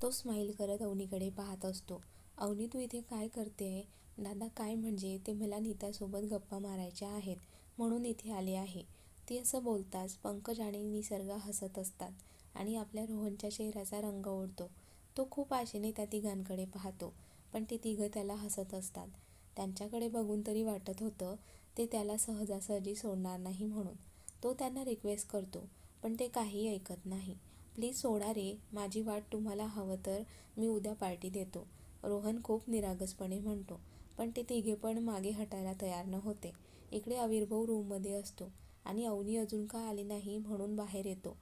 तो स्माईल करत अवनीकडे पाहत असतो. अवनी तू इथे काय करते आहे दादा काय म्हणजे? ते मला नीतासोबत गप्पा मारायच्या आहेत म्हणून इथे आले आहे. ती असं बोलताच पंकज आणि निसर्ग हसत असतात आणि आपल्या रोहनच्या चेहऱ्याचा रंग ओढतो. तो खूप आशेने त्या तिघांकडे पाहतो पण ते तिघं त्याला हसत असतात. त्यांच्याकडे बघून तरी वाटत होतं ते त्याला सहजासहजी सोडणार नाही म्हणून. तो त्यांना रिक्वेस्ट करतो पण ते काही ऐकत नाही. प्लीज सोडा रे माझी वाट तुम्हाला हवं तर मी उद्या पार्टी देतो. रोहन खूप निरागसपणे म्हणतो पण ते तिघे पण मागे हटायला तयार न होते इकडे अविर्भाऊ रूममध्ये असतो आणि अवनी अजून का आली नाही म्हणून बाहेर येतो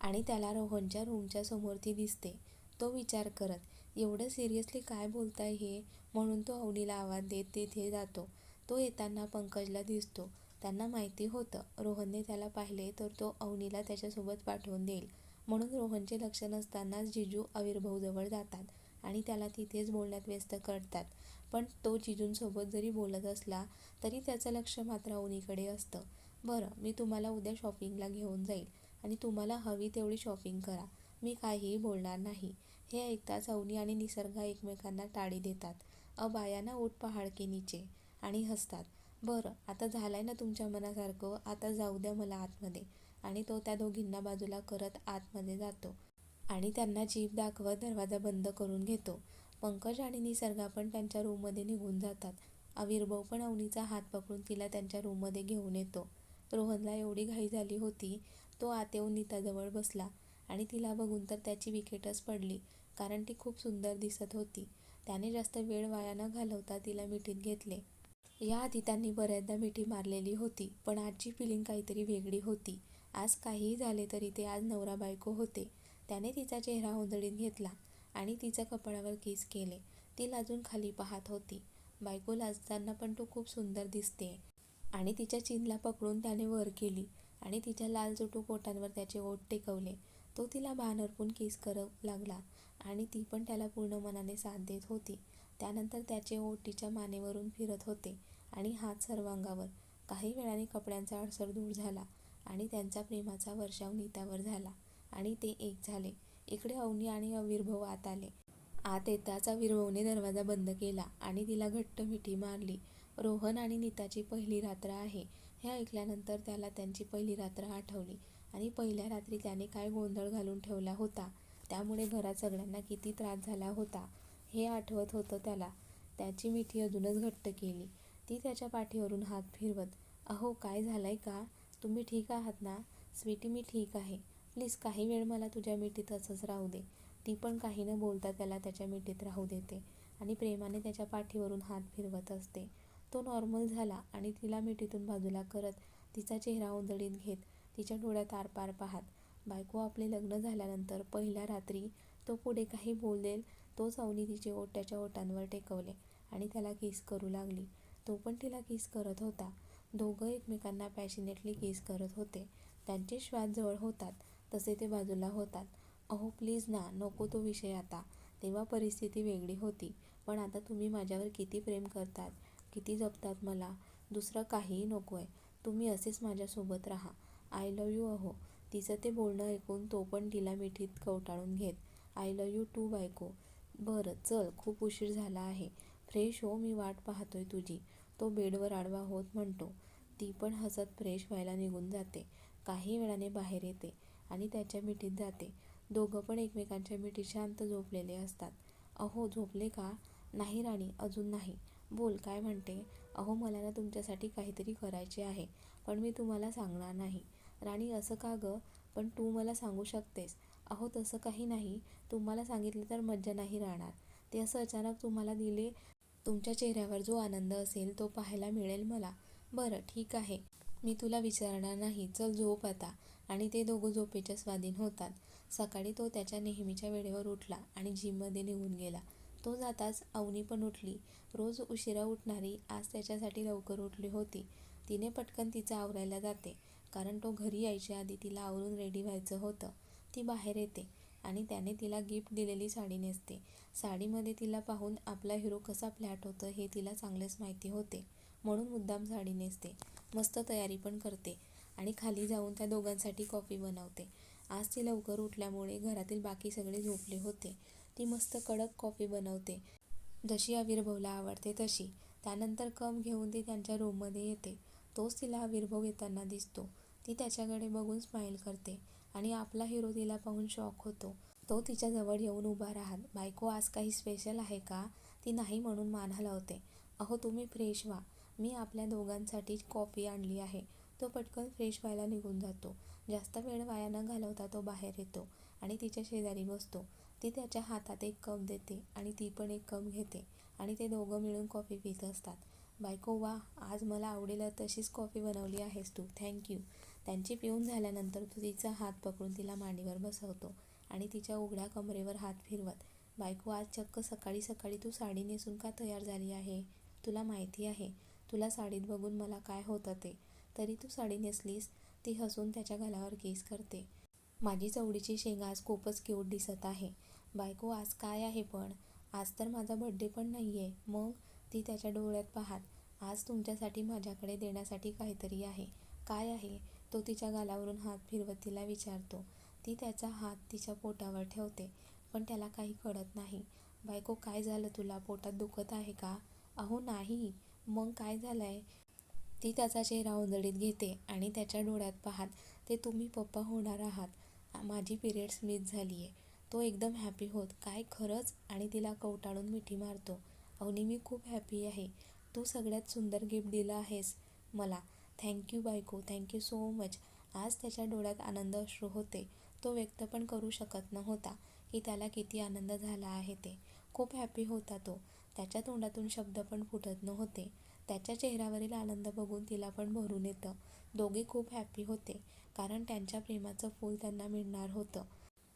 आणि त्याला रोहनच्या रूमच्या समोर ती दिसते. तो विचार करत एवढं सिरियसली काय बोलताय हे? म्हणून तो अवनीला आवाज देत तिथे जातो. तो येताना पंकजला दिसतो. त्यांना माहिती होतं रोहनने त्याला पाहिले तर तो अवनीला त्याच्यासोबत पाठवून देईल. म्हणून रोहनचे लक्ष नसतानाच जिजू अविर्भाऊजवळ जातात आणि त्याला तिथेच बोलण्यात व्यस्त करतात. पण तो जिजूंसोबत जरी बोलत असला तरी त्याचं लक्ष मात्र अवनीकडे असतं. बरं मी तुम्हाला उद्या शॉपिंगला घेऊन जाईल आणि तुम्हाला हवी तेवढी शॉपिंग करा. मी काहीही बोलणार नाही. हे ऐकताच अवनी आणि निसर्ग एकमेकांना टाळी देतात. अबायांना ओट उठ पहाड के नीचे आणि हसतात. बरं आता झालंय ना तुमच्या मनासारखं? आता जाऊ द्या मला आतमध्ये. आणि तो त्या दोघींना बाजूला करत आतमध्ये जातो आणि त्यांना जीभ दाखवत दरवाजा बंद करून घेतो. पंकज आणि निसर्गा पण त्यांच्या रूममध्ये निघून जातात. आविर्भव पण अवनीचा हात पकडून तिला त्यांच्या रूममध्ये घेऊन येतो. रोहनला एवढी घाई झाली होती तो आत येऊन नीताजवळ बसला आणि तिला बघून तर त्याची विकेटच पडली कारण ती खूप सुंदर दिसत होती. त्याने जास्त वेळ वाया न घालवता तिला मिठीत घेतले. याआधी त्यांनी बऱ्याचदा मिठी मारलेली होती पण आजची फिलिंग काहीतरी वेगळी होती. आज काहीही झाले तरी ते आज नवरा बायको होते. त्याने तिचा चेहरा ओंजळीत घेतला आणि तिच्या कपाळावर किस केले. ती लाजून खाली पाहत होती. बायको लाजताना पण तो खूप सुंदर दिसते. आणि तिच्या चिनला पकडून त्याने वर केली आणि तिच्या लाल चुटू पोटांवर त्याचे ओठ टेकवले. तो तिला भान हरपून किस करू लागला आणि ती पण त्याला पूर्ण मनाने साथ देत होती. त्यानंतर त्याचे ओटीच्या तिच्या मानेवरून फिरत होते आणि हात सर्वांगावर. काही वेळाने कपड्यांचा अडसर दूर झाला. आणि त्यांचा प्रेमाचा वर्षाव नीतावर झाला आणि ते एक झाले. इकडे अवनी आणि अविर्भव आत आले. आत येताच अविर्भवने दरवाजा बंद केला आणि तिला घट्ट मिठी मारली. रोहन आणि नीताची पहिली रात्र आहे. हे ऐकल्यानंतर त्याला त्यांची पहिली रात्र आठवली आणि पहिल्या रात्री त्याने काय गोंधळ घालून ठेवला होता? त्यामुळे घरात सगळ्यांना किती त्रास झाला होता? हे आठवत होतं त्याला. त्याची मिठी अजूनच घट्ट केली. ती त्याच्या पाठीवरून हात फिरवत अहो काय झालंय का? तुम्ही ठीक आहात ना? स्वीटी मी ठीक आहे. प्लीज काही वेळ मला तुझ्या मिठीत असंच राहू दे. ती पण काही न बोलता त्याला त्याच्या मिठीत राहू देते आणि प्रेमाने त्याच्या पाठीवरून हात फिरवत असते. तो नॉर्मल झाला आणि तिला मिठीतून बाजूला करत तिचा चेहरा उंदळीत घेत तिच्या डोळ्यात आरपार पाहत. बायको आपले लग्न झाल्यानंतर पहिल्या रात्री तो पुढे काही बोलेल तोच अवनी तिचे ओट्याच्या ओटांवर ओठांवर टेकवले आणि त्याला किस करू लागली. तो पण तिला किस करत होता. दोघं एकमेकांना पॅशनेटली किस करत होते. त्यांचे श्वास जवळ होतात तसे ते बाजूला होतात. अहो प्लीज ना नको तो विषय आता. तेव्हा परिस्थिती वेगळी होती. पण आता तुम्ही माझ्यावर किती प्रेम करतात किती जपतात मला. दुसरं काहीही नको आहे तुम्ही असेच माझ्यासोबत राहा. आय लव यू अहो. तिचं ते बोलणं ऐकून तो पण तिला मिठीत कवटाळून घेत. आय लव यू टू बायको. बरं चल खूप उशीर झाला आहे. फ्रेश हो मी वाट पाहतोय तुझी. तो बेडवर आडवा होत म्हणतो. ती पण हसत फ्रेश व्हायला निघून जाते. काही वेळाने बाहेर येते आणि त्याच्या मिठीत जाते. दोघं पण एकमेकांच्या मिठीत शांत झोपलेले असतात. अहो झोपले का? नाही राणी अजून नाही. बोल काय म्हणते? अहो मला ना तुमच्यासाठी काहीतरी करायचे आहे पण मी तुम्हाला सांगणार नाही. राणी असं का गं? पण तू मला सांगू शकतेस. अहो तसं काही नाही. तुम्हाला सांगितले तर मज्जा नाही राहणार. ते असं अचानक तुम्हाला दिले तुमच्या चेहऱ्यावर जो आनंद असेल तो पाहायला मिळेल मला. बरं ठीक आहे. मी तुला विचारणार नाही. चल झोप आता. आणि ते दोघं झोपेच्या स्वाधीन होतात. सकाळी तो त्याच्या नेहमीच्या वेळेवर उठला आणि जिममध्ये निघून गेला. तो जाताच अवनी पण उठली. रोज उशिरा उठणारी आज त्याच्यासाठी लवकर उठली होती. तिने पटकन तिचं आवरायला जाते. कारण तो घरी यायच्या आधी तिला आवरून रेडी व्हायचं होतं. ती बाहेर येते आणि त्याने तिला गिफ्ट दिलेली साडी नेसते. साडीमध्ये तिला पाहून आपला हिरो कसा फ्लॅट होतं हे तिला चांगलेच माहिती होते. म्हणून मुद्दाम साडी नेसते. मस्त तयारी पण करते आणि खाली जाऊन त्या दोघांसाठी कॉफी बनवते. आज ती लवकर उठल्यामुळे घरातील बाकी सगळे झोपले होते. ती मस्त कडक कॉफी बनवते. जशी आविर्भवला आवडते तशी. त्यानंतर कम घेऊन ती त्यांच्या रूममध्ये येते. तोच तिला आविर्भव येताना दिसतो. ती त्याच्याकडे बघून स्माईल करते आणि आपला हिरो तिला पाहून शॉक होतो. तो तिच्याजवळ येऊन उभा राहत बायको आज काही स्पेशल आहे का? ती नाही म्हणून मान हलवते. अहो तुम्ही फ्रेश व्हा. मी आपल्या दोघांसाठी कॉफी आणली आहे. तो पटकन फ्रेश व्हायला निघून जातो. जास्त वेळ वाया न घालवता तो बाहेर येतो आणि तिच्या शेजारी बसतो. ती त्याच्या हातात एक कप देते आणि ती पण एक कप घेते आणि ते दोघं मिळून कॉफी पित असतात. बायको वा आज मला आवडेल तशीच कॉफी बनवली आहेस तू. थँक्यू त्यांची पिऊन झाल्यानंतर तो तिचा हात पकडून तिला मांडीवर बसवतो आणि तिच्या उघड्या कमरेवर हात फिरवत बायको आज चक्क सकाळी सकाळी तू साडी नेसून का तयार झाली आहे? तुला माहिती आहे तुला साडीत बघून मला काय होतं ते? तरी तू साडी नेसलीस ती हसून त्याच्या गालावर केस करते. माझी चवडीची शेंगा आज खूपच क्यूट दिसत आहे. बायको आज काय आहे पण? आज तर माझा बड्डे पण नाही आहे मग? ती त्याच्या डोळ्यात पाहात आज तुमच्यासाठी माझ्याकडे देण्यासाठी काहीतरी आहे. काय आहे? तो तिच्या गालावरून हात फिरवत तिला विचारतो. ती त्याचा हात तिच्या पोटावर ठेवते पण त्याला काही कळत नाही. बायको काय झालं तुला? पोटात दुखत आहे का? अहो नाही. मग काय झालंय? ती त्याचा चेहरा उंजळीत घेते आणि त्याच्या डोळ्यात पाहात ते तुम्ही पप्पा होणार आहात. माझी पिरियड्स मिस झाली आहे तो एकदम हॅपी होत. काय खरंच? आणि तिला कवटाळून मिठी मारतो. अवनी मी खूप हॅपी आहे. तू सगळ्यात सुंदर गिफ्ट दिलं आहेस मला. थँक्यू बायको. थँक्यू सो मच आज त्याच्या डोळ्यात आनंद अश्रू होते. तो व्यक्त पण करू शकत नव्हता की त्याला किती आनंद झाला आहे ते. खूप हॅपी होता तो. त्याच्या तोंडातून शब्द पण फुटत नव्हते. त्याच्या चेहऱ्यावरील आनंद बघून तिला पण भरून येतं. दोघे खूप हॅपी होते कारण त्यांच्या प्रेमाचं फूल त्यांना मिळणार होतं.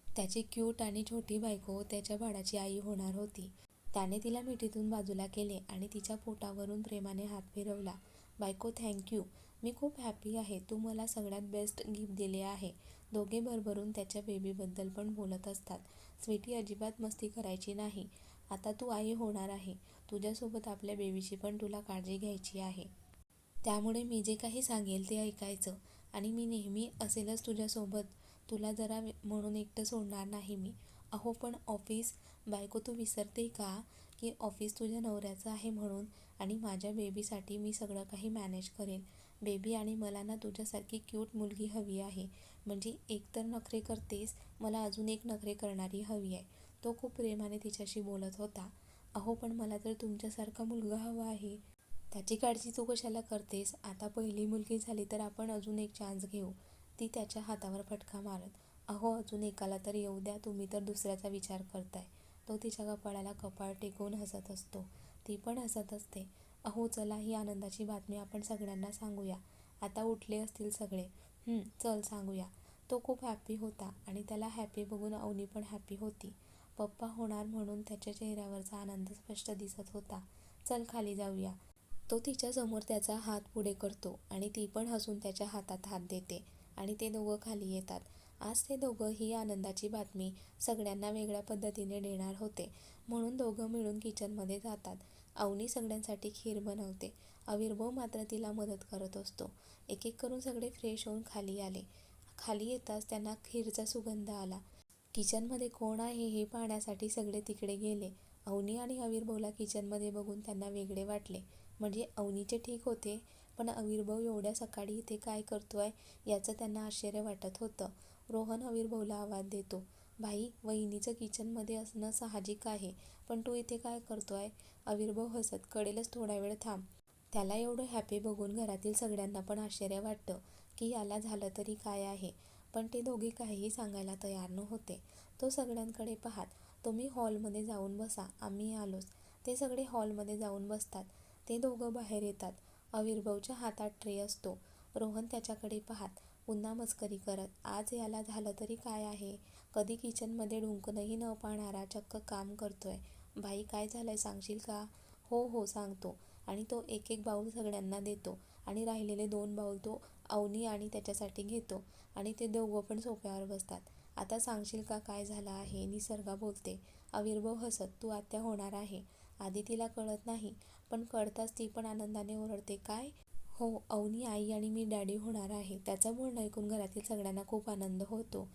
त्याची क्यूट आणि छोटी बायको त्याच्या बाळाची आई होणार होती. त्याने तिला मिठीतून बाजूला केले आणि तिच्या पोटावरून प्रेमाने हात फिरवला. बायको थँक्यू मी खूप हॅपी आहे. तू मला सगळ्यात बेस्ट गिफ्ट दिले आहे. दोघे भरभरून त्याच्या बेबीबद्दल पण बोलत असतात. स्वीटी अजिबात मस्ती करायची नाही. आता तू आई होणार आहे. तुझ्यासोबत आपल्या बेबीची पण तुला काळजी घ्यायची आहे. त्यामुळे मी जे काही सांगेल ते ऐकायचं. आणि मी नेहमी असेलच तुझ्यासोबत. तुला जरा म्हणून एकटं सोडणार नाही मी. अहो पण ऑफिस बायको तू विसरते का? की ऑफिस तुझ्या नवऱ्याचं आहे म्हणून आणि माझ्या बेबीसाठी मी सगळं काही मॅनेज करेन बेबी आणि मला ना तुझ्यासारखी क्यूट मुलगी हवी आहे. म्हणजे एकतर नखरे करतेस मला अजून एक नखरे करणारी हवी आहे. तो खूप प्रेमाने तिच्याशी बोलत होता. अहो पण मला तर तुमच्यासारखा मुलगा हवा आहे. त्याची काळजी तू कशाला करतेस? आता पहिली मुलगी झाली तर आपण अजून एक चान्स घेऊ. ती त्याच्या हातावर फटका मारत अहो अजून एकाला तर येऊ द्या तुम्ही तर दुसऱ्याचा विचार करताय. तो तिच्या कपाळाला कपाळ टेकवून हसत असतो. ती पण हसत असते. अहो चला ही आनंदाची बातमी आपण सगळ्यांना सांगूया. आता उठले असतील सगळे. चल सांगूया. तो खूप हॅपी होता आणि त्याला हॅपी बघून अवनी पण हॅपी होती. पप्पा होणार म्हणून त्याच्या चेहऱ्यावरचा आनंद स्पष्ट दिसत होता. चल खाली जाऊया. तो तिच्यासमोर त्याचा हात पुढे करतो आणि ती पण हसून त्याच्या हातात हात देते आणि ते दोघं खाली येतात. आज ते दोघं ही आनंदाची बातमी सगळ्यांना वेगळ्या पद्धतीने देणार होते म्हणून दोघं मिळून किचनमध्ये जातात. अवनी सगळ्यांसाठी खीर बनवते. अविर्भव मात्र तिला मदत करत असतो. एक एक करून सगळे फ्रेश होऊन खाली आले. खाली येताच त्यांना खीरचा सुगंध आला. किचनमध्ये कोण आहे हे पाहण्यासाठी सगळे तिकडे गेले. अवनी आणि अविर्भवला किचनमध्ये बघून त्यांना वेगळे वाटले. म्हणजे अवनीचे ठीक होते पण अविर्भव एवढ्या सकाळी इथे काय करतोय याचं त्यांना आश्चर्य वाटत होतं. रोहन अविर्भवला आवाज देतो भाई वहिनीचं किचनमध्ये असणं साहजिक आहे पण तू इथे काय करतोय अविर्भव हसत कडेलच थोडा वेळ थांब त्याला एवढं हॅपी बघून घरातील सगळ्यांना पण आश्चर्य वाटतं की याला झालं तरी काय आहे. पण ते दोघे काहीही सांगायला तयार नव्हते. तो सगळ्यांकडे पाहात. तुम्ही हॉलमध्ये जाऊन बसा. आम्ही आलोच. ते सगळे हॉलमध्ये जाऊन बसतात. ते दोघं बाहेर येतात. अविर्भावच्या हातात ट्रे असतो. रोहन त्याच्याकडे पाहात. पुन्हा मस्करी करत आज याला झालं तरी काय आहे? कधी किचनमध्ये डुंकणंही न पाहणारा चक्क काम करतोय. भाई काय झालंय सांगशील का? हो हो सांगतो. आणि तो एक एक बाऊल सगळ्यांना देतो. आणि राहिलेले दोन बाऊल तो अवनी आणि त्याच्यासाठी घेतो. आणि ते दोघं पण सोफ्यावर बसतात. आता सांगशील का काय झालं आहे? निसर्गा बोलते. अविर्भाव हसत तू आत्या होणार आहे. आधी तिला कळत नाही पण कळताच ती पण आनंदाने ओरडते. काय? हो अवनी आई आणि मी डॅडी होणार आहे. त्याचं बोलणं ऐकून घरातील सगळ्यांना खूप आनंद होतो.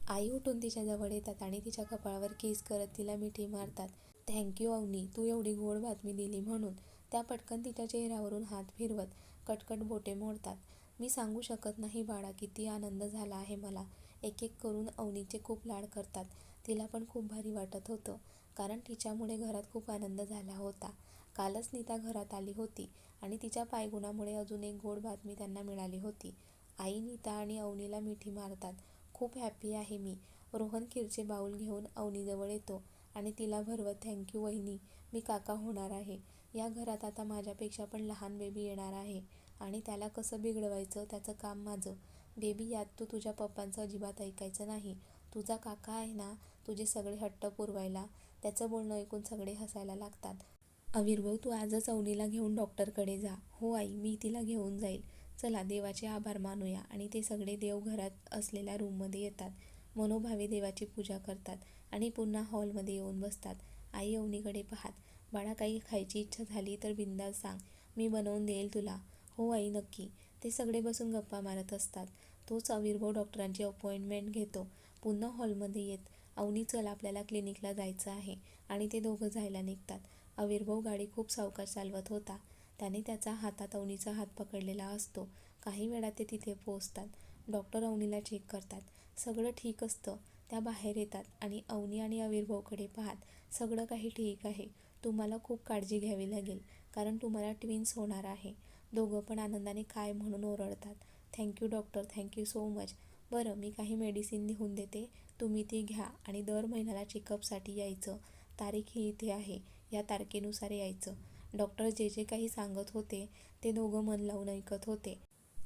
आई उठून तिच्या जवळ येतात आणि तिच्या कपाळावर किस करत तिला मिठी मारतात. थँक्यू अवनी. तू एवढी गोड बातमी दिली म्हणून. त्या पटकन तिच्या चेहऱ्यावरून हात फिरवत कटकट बोटे मोडतात. मी सांगू शकत नाही बाळा किती आनंद झाला आहे मला. एक एक करून अवनीचे खूप लाड करतात. तिला पण खूप भारी वाटत होतं कारण तिच्यामुळे घरात खूप आनंद झाला होता. कालच नीता घरात आली होती आणि तिच्या पायगुणामुळे अजून एक गोड बातमी त्यांना मिळाली होती. आई नीता आणि अवनीला मिठी मारतात. खूप हॅपी आहे मी. रोहन खीरचे बाऊल घेऊन अवनीजवळ येतो आणि तिला भरवत थँक्यू वहिनी. मी काका होणार आहे. या घरात आता माझ्यापेक्षा पण लहान बेबी येणार आहे. आणि त्याला कसं बिघडवायचं त्याचं काम माझं. बेबी यात तू तुझ्या पप्पांचं अजिबात ऐकायचं नाही. तुझा काका आहे ना तुझे सगळे हट्ट पुरवायला. त्याचं बोलणं ऐकून सगळे हसायला लागतात. अविर्भव तू आजच अवनीला घेऊन डॉक्टरकडे जा. हो आई मी तिला घेऊन जाईल. चला देवाचे आभार मानूया. आणि ते सगळे देव घरात असलेल्या रूममध्ये येतात. मनोभावे देवाची पूजा करतात आणि पुन्हा हॉलमध्ये येऊन बसतात. आई अवनीकडे पाहात बाळा काही खायची इच्छा झाली तर बिंदास सांग. मी बनवून देईल तुला. हो आई नक्की. ते सगळे बसून गप्पा मारत असतात. तोच अविर्भव डॉक्टरांची अपॉइंटमेंट घेतो. पुन्हा हॉलमध्ये येत अवनी चल आपल्याला क्लिनिकला जायचं आहे. आणि ते दोघं जायला निघतात. अविर्भव गाडी खूप सावकाश चालवत होता. त्याने त्याचा हातात अवनीचा हात पकडलेला असतो. काही वेळात ते तिथे पोहोचतात. डॉक्टर अवनीला चेक करतात. सगळं ठीक असतं. त्या बाहेर येतात आणि अवनी आणि अविर्भवकडे पाहत सगळं काही ठीक आहे. तुम्हाला खूप काळजी घ्यावी लागेल. कारण तुम्हाला ट्विन्स होणार आहे. दोघं पण आनंदाने काय म्हणून ओरडतात. Thank you doctor thank you so much बरं मी काही मेडिसिन लिहून देते. तुम्ही ती घ्या आणि दर महिन्याला चेकअपसाठी यायचं. तारीख ही इथे आहे. या तारखेनुसार यायचं. डॉक्टर जे जे काही सांगत होते ते दोघं मन लावून ऐकत होते.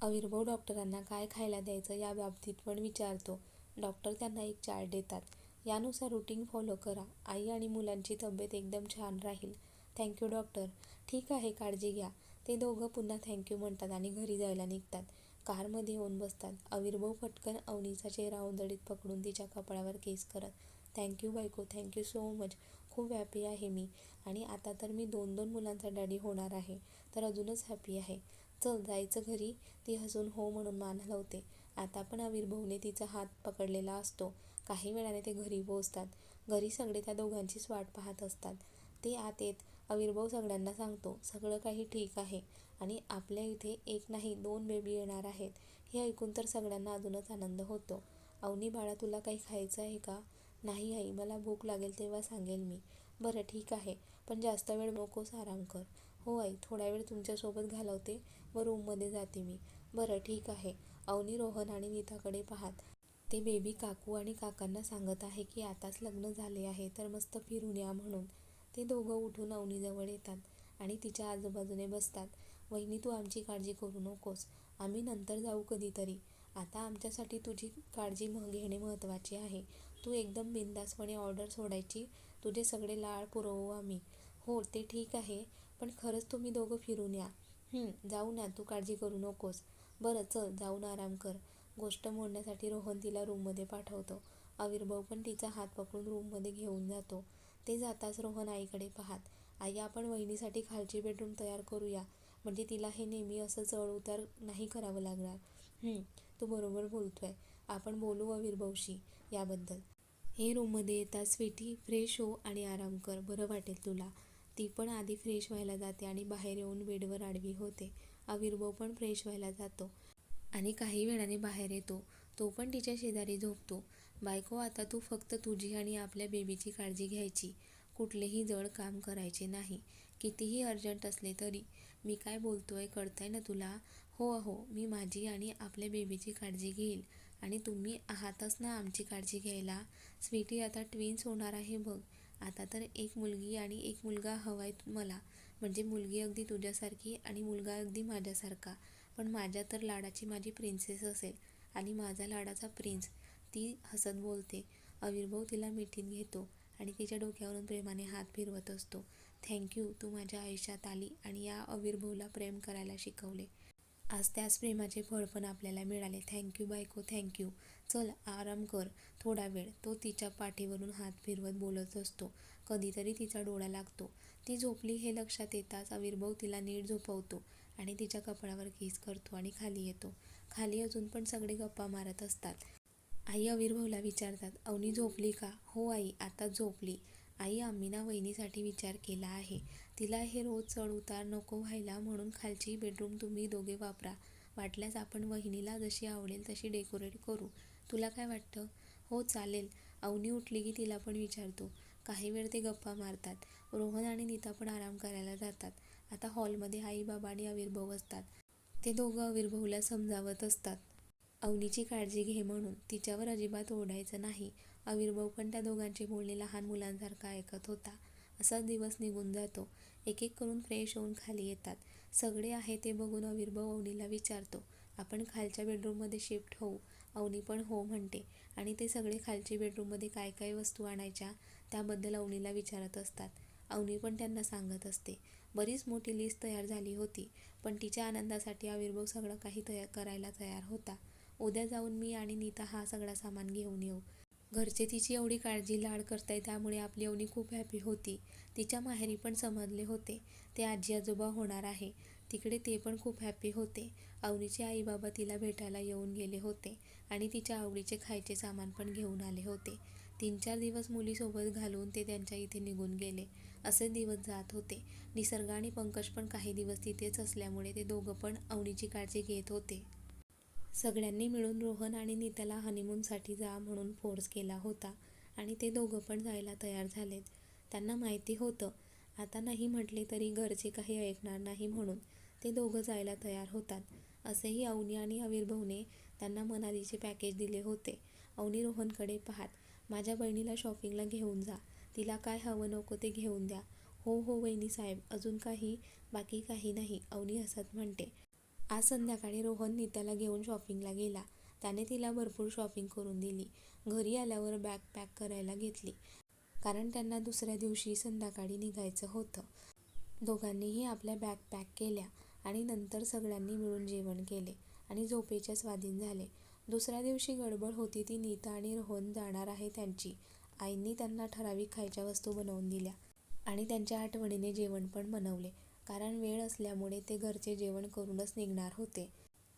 अविर्भव डॉक्टरांना काय खायला द्यायचं या बाबतीत पण विचारतो. डॉक्टर त्यांना एक चार्ट देतात. यानुसार रुटीन फॉलो करा. आई आणि मुलांची तब्येत एकदम छान राहील. थँक्यू डॉक्टर ठीक आहे काळजी घ्या. ते दोघं पुन्हा थँक्यू म्हणतात आणि घरी जायला निघतात. कारमध्ये येऊन बसतात. अविर्भव पटकन अवनीचा चेहरा उंदडीत पकडून तिच्या कपाळावर केस करत थँक्यू बायको थँक्यू सो मच खूप हॅपी आहे मी. आणि आता तर मी दोन दोन मुलांचा डॅडी होणार आहे. तर अजूनच हॅपी आहे. चल जायचं घरी. ती हसून हो म्हणून मान हलवते. आता पण अविर्भाऊने तिचा हात पकडलेला असतो. काही वेळाने ते घरी पोहोचतात. घरी सगळे त्या दोघांचीच वाट पाहत असतात. ते आत येत अविर्भाऊ सगळ्यांना सांगतो सगळं काही ठीक आहे आणि आपल्या इथे एक नाही दोन बेबी येणार आहेत. हे ऐकून तर सगळ्यांना अजूनच आनंद होतो. अवनी बाळा तुला काही खायचं आहे का? नाही आई मला भूक लागेल तेव्हा सांगेल मी. बरं ठीक आहे पण जास्त वेळ नकोस आराम कर. हो आई थोडा वेळ तुमच्यासोबत घालवते व रूममध्ये जाते मी. बरं ठीक आहे. अवनी रोहन आणि नीताकडे पाहात. ते बेबी काकू आणि काकांना सांगत आहे की आताच लग्न झाले आहे तर मस्त फिरून या म्हणून. ते दोघं उठून अवनीजवळ येतात आणि तिच्या आजूबाजूने बसतात. वहिनी तू आमची काळजी करू नकोस. आम्ही नंतर जाऊ कधीतरी. आता आमच्यासाठी तुझी काळजी घेणे महत्त्वाचे आहे. तू एकदम बिंदासपणे ऑर्डर सोडायची. तुझे सगळे लाळ पुरवू आम्ही. हो ते ठीक आहे. पण खरंच तुम्ही दोघं फिरून या. जाऊ ना. तू काळजी करू नकोस. बरं चल. जाऊन आराम कर. गोष्ट मोडण्यासाठी रोहन तिला रूममध्ये पाठवतो. आविर्भाव पण तिचा हात पकडून रूममध्ये घेऊन जातो. ते जाताच रोहन आईकडे पाहात. आई आपण वहिनीसाठी खालची बेडरूम तयार करूया. म्हणजे तिला हे नेहमी असं चढ उतार नाही करावं लागणार. तू बरोबर बोलतोय. आपण बोलू अविर्भाऊशी याबद्दल. हे रूममध्ये येतात स्वीटी फ्रेश हो आणि आराम कर. बरं वाटेल तुला. ती पण आधी फ्रेश व्हायला जाते आणि बाहेर येऊन बेडवर आडवी होते. अविर्भव पण फ्रेश व्हायला जातो आणि काही वेळाने बाहेर येतो. तो पण तिच्या शेजारी झोपतो. बायको आता तू फक्त तुझी आणि आपल्या बेबीची काळजी घ्यायची. कुठलेही जड काम करायचे नाही. कितीही अर्जंट असले तरी. मी काय बोलतोय कळतंय ना तुला? हो अहो मी माझी आणि आपल्या बेबीची काळजी घेईल. आणि तुम्ही आहातच ना आमची काळजी घ्यायला? स्वीटी आता ट्विन्स होणार आहे बघ. आता तर एक मुलगी आणि एक मुलगा हवाय मला. म्हणजे मुलगी अगदी तुझ्यासारखी आणि मुलगा अगदी माझ्यासारखा. पण माझ्या तर लाडाची माझी प्रिन्सेस असेल. आणि माझा लाडाचा प्रिन्स ती हसत बोलते. अविर्भाऊ तिला मिठीत घेतो आणि तिच्या डोक्यावरून प्रेमाने हात फिरवत असतो. थँक्यू तू माझ्या आयुष्यात आली आणि या अविर्भवला प्रेम करायला शिकवले. आज त्याच प्रेमाचे फळ पण आपल्याला मिळाले. थँक्यू बायको थँक्यू चल आराम कर. थोडा वेळ. तो तिच्या पाठीवरून हात फिरवत बोलत असतो. कधीतरी तिचा डोळा लागतो. ती झोपली हे लक्षात येताच अविर्भव तिला नीट झोपवतो आणि तिच्या कपाळावर किस करतो आणि खाली येतो. खाली अजून पण सगळे गप्पा मारत असतात. आई अविर्भावला विचारतात अवनी झोपली का? हो आई आता झोपली. आई आम्ही ना वहिनीसाठी विचार केला आहे. तिला हे रोज चढ उतार नको व्हायला म्हणून खालची बेडरूम तुम्ही दोघे वापरा. वाटल्यास आपण वहिनीला जशी आवडेल तशी डेकोरेट करू. तुला काय वाटतं? हो चालेल. अवनी उठली की तिला पण विचारतो. काही वेळ ते गप्पा मारतात. रोहन आणि नीता पण आराम करायला जातात. आता हॉलमध्ये आई बाबा आणि अविर्भव असतात. ते दोघं अविर्भावला समजावत असतात. अवनीची काळजी घे म्हणून तिच्यावर अजिबात ओरडायचं नाही. अविर्भाव पण त्या दोघांची बोलणी लहान मुलांसारखा ऐकत होता. असाच दिवस निघून जातो. एक एक करून फ्रेश होऊन खाली येतात. सगळे आहे ते बघून अविर्भाव अवनीला विचारतो आपण खालच्या बेडरूममध्ये शिफ्ट होऊ अवनी पण हो म्हणते. आणि ते सगळे खालची बेडरूममध्ये काय काय वस्तू आणायच्या त्याबद्दल अवनीला विचारत असतात. अवनी पण त्यांना सांगत असते. बरीच मोठी लिस्ट तयार झाली होती पण तिच्या आनंदासाठी अविर्भाव सगळं काही तयार करायला तयार होता. उद्या जाऊन मी आणि नीता हा सगळा सामान घेऊन येऊ. घरचे तिची एवढी काळजी लाड करताय त्यामुळे आपली अवनी खूप हॅपी होती. तिच्या माहेरी पण समजले होते. ते आजी आजोबा होणार आहे. तिकडे ते पण खूप हॅपी होते. अवनीचे आई बाबा तिला भेटायला येऊन गेले होते आणि तिच्या आवडीचे खायचे सामान पण घेऊन आले होते. तीन चार दिवस मुलीसोबत घालून ते त्यांच्या इथे निघून गेले. असे दिवस जात होते. निसर्ग आणि पंकज पण काही दिवस तिथेच असल्यामुळे ते दोघं पण अवनीची काळजी घेत होते. सगळ्यांनी मिळून रोहन आणि नीताला हनीमूनसाठी जा म्हणून फोर्स केला होता आणि ते दोघं पण जायला तयार झालेत. त्यांना माहिती होतं. आता नाही म्हटले तरी घरचे काही ऐकणार नाही म्हणून ते दोघं जायला तयार होतात. असेही अवनी आणि अविर्भवने त्यांना मनालीचे पॅकेज दिले होते. अवनी रोहनकडे पाहात माझ्या बहिणीला शॉपिंगला घेऊन जा. तिला काय हवं नको ते घेऊन द्या. हो हो वहिनी साहेब. अजून काही बाकी काही नाही अवनी हसत म्हणते. आज संध्याकाळी रोहन नीताला घेऊन शॉपिंगला गेला. त्याने तिला भरपूर शॉपिंग करून दिली. घरी आल्यावर बॅग पॅक करायला घेतली. कारण त्यांना दुसऱ्या दिवशी संध्याकाळी निघायचं होतं. दोघांनीही आपल्या बॅग पॅक केल्या आणि नंतर सगळ्यांनी मिळून जेवण केले आणि झोपेच्या स्वाधीन झाले. दुसऱ्या दिवशी गडबड होती ती नीता आणि रोहन जाणार आहे त्यांची. आईंनी त्यांना ठराविक खायच्या वस्तू बनवून दिल्या आणि त्यांच्या आठवणीने जेवण पण बनवले. कारण वेळ असल्यामुळे ते घरचे जेवण करूनच निघणार होते.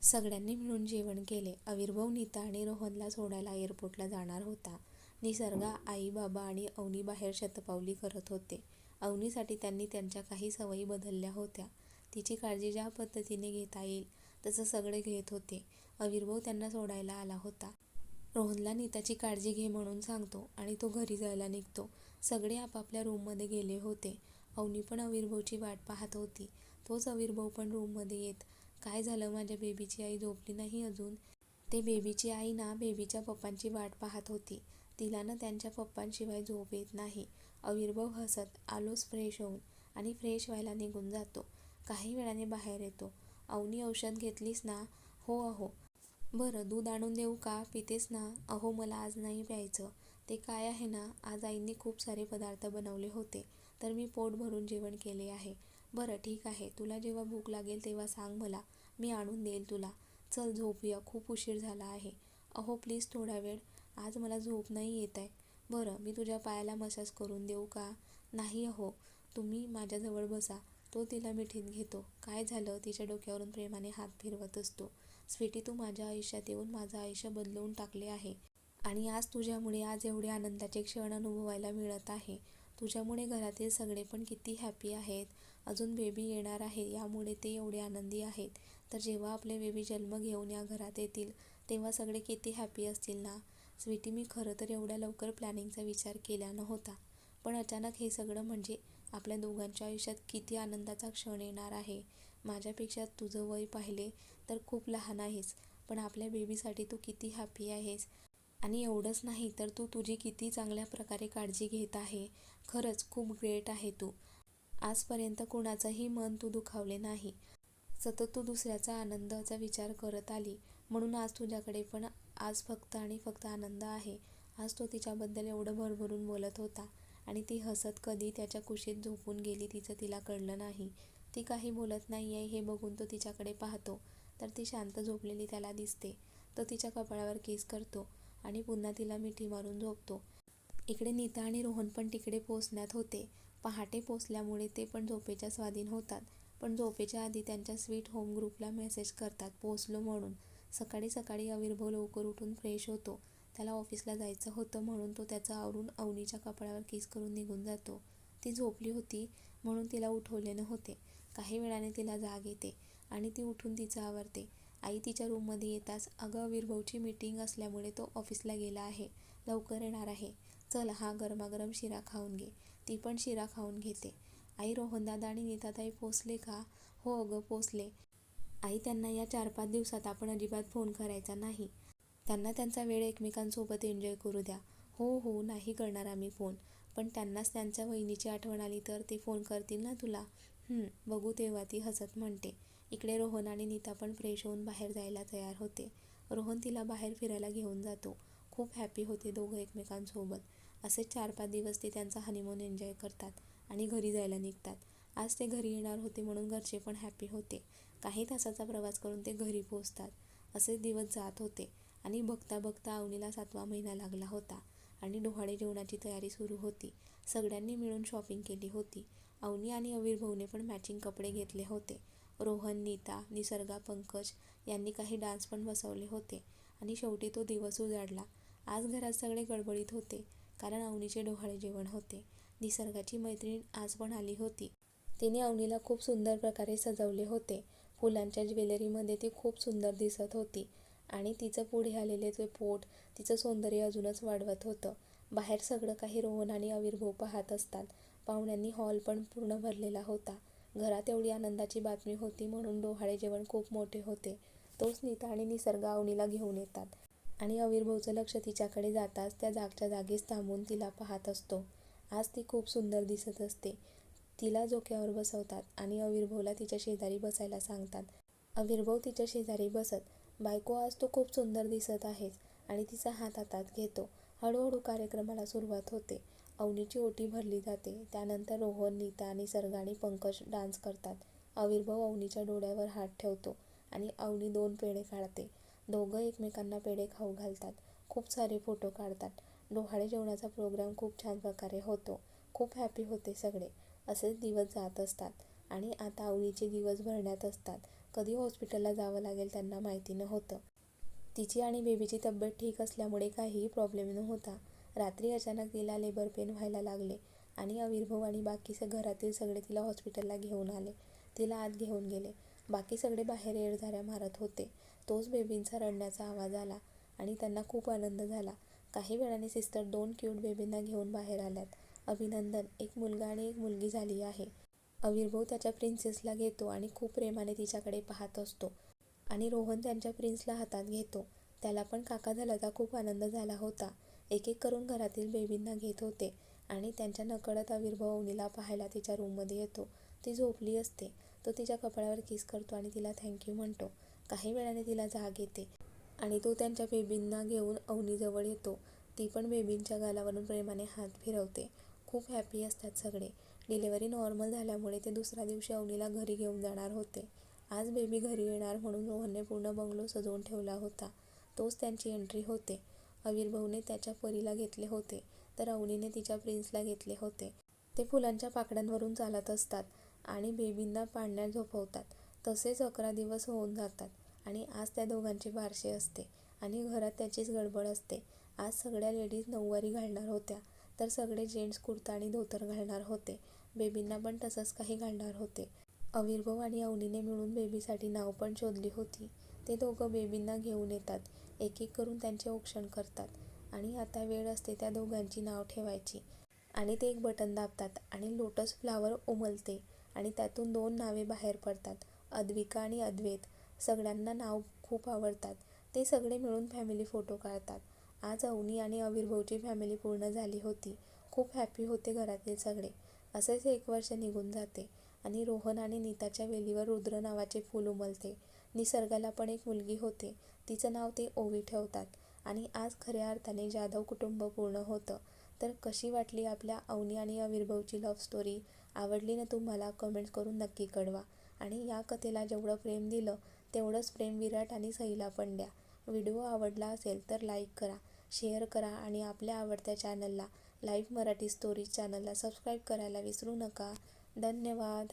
सगळ्यांनी मिळून जेवण केले. अविर्भव नीता आणि रोहनला सोडायला एअरपोर्टला जाणार होता. निसर्गा आई बाबा आणि अवनी बाहेर शतपावली करत होते. अवनीसाठी त्यांनी त्यांच्या काही सवयी बदलल्या होत्या. तिची काळजी ज्या पद्धतीने घेता येईल तसं सगळे घेत होते. अविर्भव त्यांना सोडायला आला होता. रोहनला नीताची काळजी घे म्हणून सांगतो आणि तो घरी जायला निघतो. सगळे आपापल्या रूममध्ये गेले होते. अवनी पण अविर्भवची वाट पाहत होती. तोच अविर्भाव पण रूममध्ये येत. काय झालं माझ्या बेबीची आई झोपली नाही अजून? ते बेबीची आई ना बेबीच्या पप्पांची वाट पाहत होती. तिला ना त्यांच्या पप्पांशिवाय झोप येत नाही. अविर्भाव हसत आलोच फ्रेश होऊन आणि फ्रेश व्हायला निघून जातो. काही वेळाने बाहेर येतो. अवनी औषध घेतलीस ना? हो अहो. बरं दूध आणून देऊ का? पितेस ना? अहो मला आज नाही प्यायचं. ते काय आहे ना? आज आईंनी खूप सारे पदार्थ बनवले होते. तर मी पोट भरून जेवण केले आहे. बरं ठीक आहे. तुला जेव्हा भूक लागेल तेव्हा सांग मला. मी आणून देईल तुला. चल झोपूया. खूप उशीर झाला आहे. अहो प्लीज थोडा वेळ. आज मला झोप नाही येत आहे. बरं मी तुझ्या पायाला मसाज करून देऊ का? नाही अहो. तुम्ही माझ्याजवळ बसा. तो तिला मिठीत घेतो. काय झालं? तिच्या डोक्यावरून प्रेमाने हात फिरवत असतो. स्वीटी तू माझ्या आयुष्यात येऊन माझं आयुष्य बदलवून टाकले आहे. आणि आज तुझ्यामुळे आज एवढे आनंदाचे क्षण अनुभवायला मिळत आहे. तुझ्यामुळे घरातील सगळे पण किती हॅपी आहेत. अजून बेबी येणार आहे यामुळे ते एवढे आनंदी आहेत. तर जेव्हा आपले बेबी जन्म घेऊन या घरात येतील तेव्हा सगळे किती हॅपी असतील ना? स्वीटी मी खरं तर एवढ्या लवकर प्लॅनिंगचा विचार केला नव्हता. पण अचानक हे सगळं म्हणजे आपल्या दोघांच्या आयुष्यात किती आनंदाचा क्षण येणार आहे. माझ्यापेक्षा तुझं वय पाहिले तर खूप लहान आहेस पण आपल्या बेबीसाठी तू किती हॅपी आहेस. आणि एवढंच नाही तर तू तुझी किती चांगल्या प्रकारे काळजी घेत आहे. खरंच खूप ग्रेट आहे तू. आजपर्यंत कोणाचंही मन तू दुखावले नाही. सतत तू दुसऱ्याचा आनंदाचा विचार करत आली. म्हणून आज तुझ्याकडे पण आज फक्त आणि फक्त आनंद आहे. आज तो तिच्याबद्दल एवढं भरभरून बोलत होता. आणि ती हसत कधी त्याच्या कुशीत झोपून गेली तिचं तिला कळलं नाही. ती काही बोलत नाही आहे हे बघून तो तिच्याकडे पाहतो. तर ती शांत झोपलेली त्याला दिसते. तो तिच्या कपाळावर केस करतो. आणि पुन्हा तिला मिठी मारून झोपतो. इकडे नीता आणि रोहन पण तिकडे पोचण्यात होते. पहाटे पोचल्यामुळे ते पण झोपेच्या स्वाधीन होतात. पण झोपेच्या आधी त्यांच्या स्वीट होम ग्रुपला मेसेज करतात पोचलो म्हणून. सकाळी सकाळी अविर्भाव लवकर उठून फ्रेश होतो. त्याला ऑफिसला जायचं होतं म्हणून तो त्याचं आवरून अवनीच्या कपाळावर किस करून निघून जातो. ती झोपली होती म्हणून तिला उठवले नव्हते. काही वेळाने तिला जाग येते आणि ती उठून तिचं आवरते. आई तिच्या रूममध्ये येताच अगं विरभवची मीटिंग असल्यामुळे तो ऑफिसला गेला आहे. लवकर येणार आहे. चल हा गरमागरम शिरा खाऊन घे. ती पण शिरा खाऊन घेते. आई रोहनदादा आणि नीताताई पोचले का? हो अगं पोचले आई त्यांना या चार पाच दिवसात आपण अजिबात फोन करायचा नाही. त्यांना त्यांचा वेळ एकमेकांसोबत एन्जॉय करू द्या. हो हो नाही करणार आम्ही फोन. पण त्यांनाच त्यांच्या वहिनीची आठवण आली तर ते फोन करतील ना तुला? बघू तेव्हा ती हसत म्हणते. इकडे रोहन आणि नीता पण फ्रेश होऊन बाहेर जायला तयार होते. रोहन तिला बाहेर फिरायला घेऊन जातो. खूप हॅपी होते दोघं एकमेकांसोबत. असेच चार पाच दिवस ते त्यांचा हनीमून एन्जॉय करतात आणि घरी जायला निघतात. आज ते घरी येणार होते म्हणून घरचे पण हॅपी होते. काही तासाचा प्रवास करून ते घरी पोहोचतात. असेच दिवस जात होते आणि बघता बघता अवनीला सातवा महिना लागला होता आणि डोहाळे जेवणाची तयारी सुरू होती. सगळ्यांनी मिळून शॉपिंग केली होती. अवनी आणि अविर्भाऊने पण मॅचिंग कपडे घेतले होते. रोहन नीता निसर्गा पंकज यांनी काही डान्स पण बसवले होते. आणि शेवटी तो दिवस उजाडला. आज घरात सगळे गडबडीत होते कारण अवनीचे डोहाळे जेवण होते. निसर्गाची मैत्रीण आज पण आली होती. तिने अवनीला खूप सुंदर प्रकारे सजवले होते. फुलांच्या ज्वेलरीमध्ये ती खूप सुंदर दिसत होती. आणि तिचं पुढे आलेले ते पोट तिचं सौंदर्य अजूनच वाढवत होतं. बाहेर सगळं काही रोहन आणि अविर्भाऊ पाहत असतात. पाहुण्यांनी हॉल पण पूर्ण भरलेला होता. घरात एवढी आनंदाची बातमी होती म्हणून डोहाळे जेवण खूप मोठे होते. तोच नीता आणि निसर्ग अवनीला घेऊन येतात. आणि अविर्भवचं लक्ष तिच्याकडे जाताच त्या जागच्या जागीच थांबून तिला पाहत असतो. आज ती खूप सुंदर दिसत असते. तिला झोक्यावर बसवतात आणि अविर्भवला तिच्या शेजारी बसायला सांगतात. अविर्भव तिच्या शेजारी बसत बायको आज तू खूप सुंदर दिसत आहेस. आणि तिचा हात हातात घेतो. हळूहळू कार्यक्रमाला सुरुवात होते. अवनीची ओटी भरली जाते. त्यानंतर रोहन नीता आणि सरगाणी पंकज डान्स करतात. अविर्भाऊ अवनीच्या डोळ्यावर हात ठेवतो आणि अवनी दोन पेढे काढते दोघं एकमेकांना पेढे खाऊ घालतात. खूप सारे फोटो काढतात. डोहाळे जेवणाचा प्रोग्राम खूप छान प्रकारे होतो. खूप हॅपी होते सगळे. असेच दिवस जात असतात आणि आता अवनीचे दिवस भरण्यात असतात. कधी हॉस्पिटलला जावं लागेल त्यांना माहिती नव्हतं. तिची आणि बेबीची तब्येत ठीक असल्यामुळे काहीही प्रॉब्लेम नव्हता. रात्री अचानक तिला लेबर पेन व्हायला लागले आणि अविर्भव आणि बाकी घरातील सगळे तिला हॉस्पिटलला घेऊन आले. तिला आत घेऊन गेले. बाकी सगळे बाहेर येरझाऱ्या मारत होते. तोच बेबींचा रडण्याचा आवाज आला आणि त्यांना खूप आनंद झाला. काही वेळाने सिस्टर दोन क्यूट बेबींना घेऊन बाहेर आल्यात. अभिनंदन एक मुलगा आणि एक मुलगी झाली आहे. अविर्भव त्याच्या प्रिन्सेसला घेतो आणि खूप प्रेमाने तिच्याकडे पाहत असतो आणि रोहन त्यांच्या प्रिन्सला हातात घेतो. त्याला पण काका झाल्याचा खूप आनंद झाला होता. एक एक करून घरातील बेबींना घेत होते आणि त्यांच्या नकळत आविर्भाव अवनीला पाहायला तिच्या रूममध्ये येतो. ती झोपली असते. तो तिच्या कपाळावर किस करतो आणि तिला थँक्यू म्हणतो. काही वेळाने तिला जाग येते आणि तो त्यांच्या बेबींना घेऊन अवनीजवळ येतो. ती पण बेबींच्या गालावरून प्रेमाने हात फिरवते. खूप हॅपी असतात सगळे. डिलेवरी नॉर्मल झाल्यामुळे ते दुसऱ्या दिवशी अवनीला घरी घेऊन जाणार होते. आज बेबी घरी येणार म्हणून रोहनने पूर्ण बंगलो सजवून ठेवला होता. तोच त्यांची एंट्री होते. अविर्भाऊने त्याच्या परीला घेतले होते तर अवनीने तिच्या प्रिन्सला घेतले होते. ते फुलांच्या पाकड्यांवरून चालत असतात आणि बेबींना पाळण्यात झोपवतात. तसेच अकरा दिवस होऊन जातात आणि आज त्या दोघांचे बारसे असते आणि घरात त्याचीच गडबड असते. आज सगळ्या लेडीज नऊवारी घालणार होत्या तर सगळे जेंट्स कुर्ता आणि धोतर घालणार होते. बेबींना पण तसंच काही घालणार होते. अविर्भाव आणि अवनीने मिळून बेबीसाठी नाव पण शोधली होती. ते दोघं बेबींना घेऊन येतात. एक एक करून त्यांचे औक्षण करतात. आणि आता वेळ असते त्या दोघांची नाव ठेवायची. आणि ते एक बटन दाबतात आणि लोटस फ्लावर उमलते. आणि त्यातून दोन नावे बाहेर पडतात. अद्विका आणि अद्वैत. सगळ्यांना नाव खूप आवडतात. ते सगळे मिळून फॅमिली फोटो काढतात. आज अवनी आणि अविर्भवची फॅमिली पूर्ण झाली होती. खूप हॅपी होते घरातील सगळे. असेच एक वर्ष निघून जाते. आणि रोहन आणि नीताच्या वेलीवर रुद्र नावाचे फूल उमलते. निसर्गाला पण एक मुलगी होते. तिचं नाव ते ओवी ठेवतात. आणि आज खऱ्या अर्थाने जाधव कुटुंब पूर्ण होतं. तर कशी वाटली आपल्या अवनी आणि अविर्भवची लव्ह स्टोरी आवडली ना तुम्हाला? कमेंट्स करून नक्की कळवा. आणि या कथेला जेवढं प्रेम दिलं तेवढंच प्रेम विराट आणि सईला पण द्या. व्हिडिओ आवडला असेल तर लाईक करा शेअर करा आणि आपल्या आवडत्या चॅनलला लाईव्ह मराठी स्टोरीज चॅनलला सबस्क्राईब करायला विसरू नका. धन्यवाद.